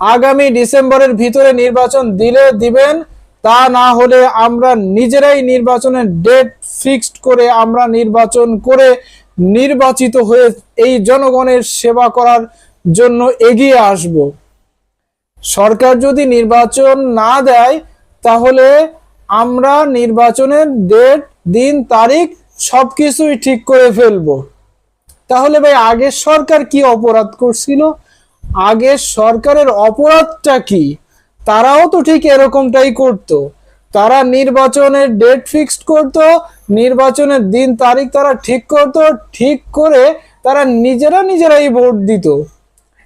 আগামী ডিসেম্বরের ভিতরে নির্বাচন দিলে দিবেন, তা না হলে আমরা নিজেরাই নির্বাচনের ডেট ফিক্সড করে আমরা নির্বাচন করে নির্বাচিত হয়ে এই জনগণের সেবা করার জন্য এগিয়ে আসব। সরকার যদি নির্বাচন না দেয়, তাহলে আমরা নির্বাচনের ডেট, দিন, তারিখ সবকিছুই ঠিক করে ফেলব। তাহলে ভাই, আগের সরকার কি অপরাধ করছিল? আগের সরকারের অপরাধটা কি? তারাও তো ঠিক এরকমটাই করত। তারা নির্বাচনের ডেট ফিক্সড করত, নির্বাচনের দিন, তারিখ তারা ঠিক করত, ঠিক করে তারা নিজেরা নিজেরাই ভোট দিত।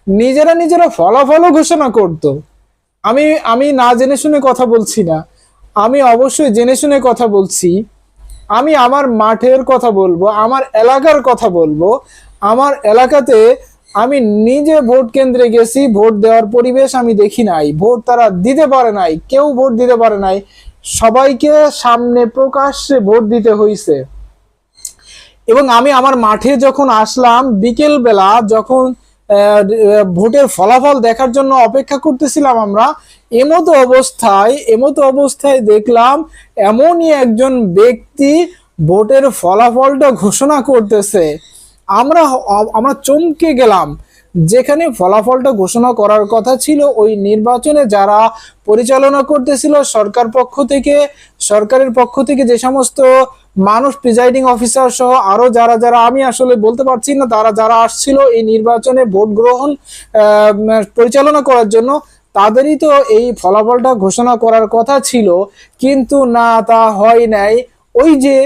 নিজেরা নিজেরা ফলাফলও ঘোষণা করত। আমি আমি না জেনে শুনে কথা বলছি না। আমি অবশ্যই জেনে শুনে কথা বলছি। আমি আমার মাঠের কথা বলব, আমার এলাকার কথা বলব। আমার এলাকাতে আমি নিজে ভোট কেন্দ্রে গেছি, ভোট দেওয়ার পরিবেশ আমি দেখি নাই। ভোট তারা দিতে পারে নাই, কেউ ভোট দিতে পারে নাই। সবাইকে সামনে প্রকাশ্যে ভোট দিতে হয়েছে এবং আমি আমার মাঠে যখন আসলাম বিকেল বেলা যখন ভোটের ফলাফল দেখার জন্য অপেক্ষা করতেছিলাম আমরা, এমতো অবস্থায় এমতো অবস্থায় দেখলাম এমনই একজন ব্যক্তি ভোটের ফলাফলটা ঘোষণা করতেছে। আমরা আমরা চমকে গেলাম। যেখানে ফলাফলটা ঘোষণা করার কথা ছিল, ওই নির্বাচনে যারা পরিচালনা করতেছিল সরকার পক্ষ থেকে, সরকারের পক্ষ থেকে যে সমস্ত মানুষ প্রিজাইডিং অফিসার সহ আরও যারা যারা, আমি আসলে বলতে পারছি না, তারা যারা আসছিল এই নির্বাচনে ভোট গ্রহণ পরিচালনা করার জন্য, তাদেরই তো এই ফলাফলটা ঘোষণা করার কথা ছিল। কিন্তু না, তা হয় নাই। ওই যে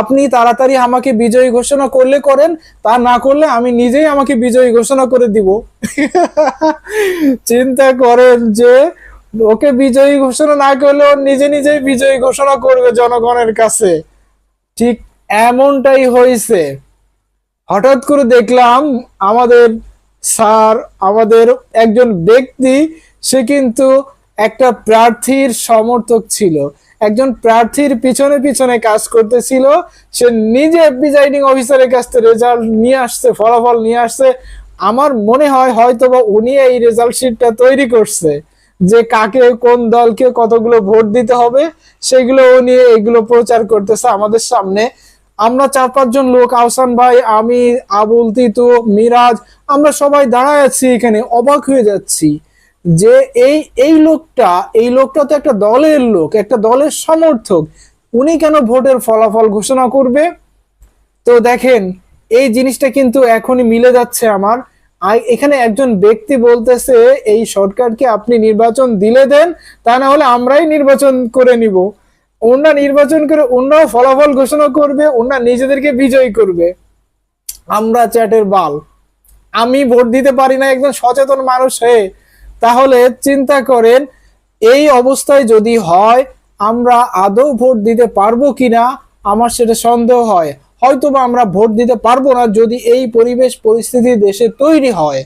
আপনি তাড়াতাড়ি আমাকে বিজয়ী ঘোষণা করলে করেন, তা না করলে আমি নিজেই আমাকে বিজয়ী ঘোষণা করে দিব। চিন্তা করেন যে, ওকে বিজয়ী ঘোষণা না করলে ও নিজে নিজেই বিজয়ী ঘোষণা করবে জনগণের কাছে। ঠিক এমনটাই হয়েছে। হঠাৎ করে দেখলাম আমাদের স্যার, আমাদের একজন ব্যক্তি, সে কিন্তু একটা প্রার্থীর সমর্থক ছিল। একজন প্রার্থীর পিছনে পিছনে কাজ করতেছিল। সে নিজে প্রিজাইডিং অফিসারের কাছ থেকে রেজাল্ট নিয়ে আসছে, ফলাফল নিয়ে আসছে। আমার মনে হয় হয়তো বা উনি এই রেজাল্ট শিটটা তৈরি করছে যে কাকে, কোন দলকে কতগুলো ভোট দিতে হবে, সেগুলো উনি এগুলো প্রচার করতেছে আমাদের সামনে। আমরা চার পাঁচজন লোক, আহসান ভাই, আমি, আবুল, তিতু, মিরাজ, আমরা সবাই দাঁড়ায় আছি এখানে, অবাক হয়ে যাচ্ছি। যে এই এই লোকটা এই লোকটা তো একটা দলের লোক, একটা দলের সমর্থক। উনি কেন ভোটের ফলাফল ঘোষণা করবে? তো দেখেন, এই জিনিসটা কিন্তু এখনই মিলে যাচ্ছে আমার। এখানে একজন ব্যক্তি বলতেছে, এই সরকারকে আপনি নির্বাচন দিলে দেন, তা না হলে আমরাই নির্বাচন করে নিব। ওনারা নির্বাচন করে, ওনারাও ফলাফল ঘোষণা করবে, ওনারা নিজেদেরকে বিজয়ী করবে। আমরা চ্যাটের বাল। আমি ভোট দিতে পারি না, একজন সচেতন মানুষ হয়ে তাহলে চিন্তা করেন, এই অবস্থায় যদি হয়, আমরা আদৌ ভোট দিতে পারব কিনা, আমার সেটা সন্দেহ হয়। হয়তোবা আমরা ভোট দিতে পারব না যদি এই পরিবেশ পরিস্থিতি দেশে তৈরি হয়।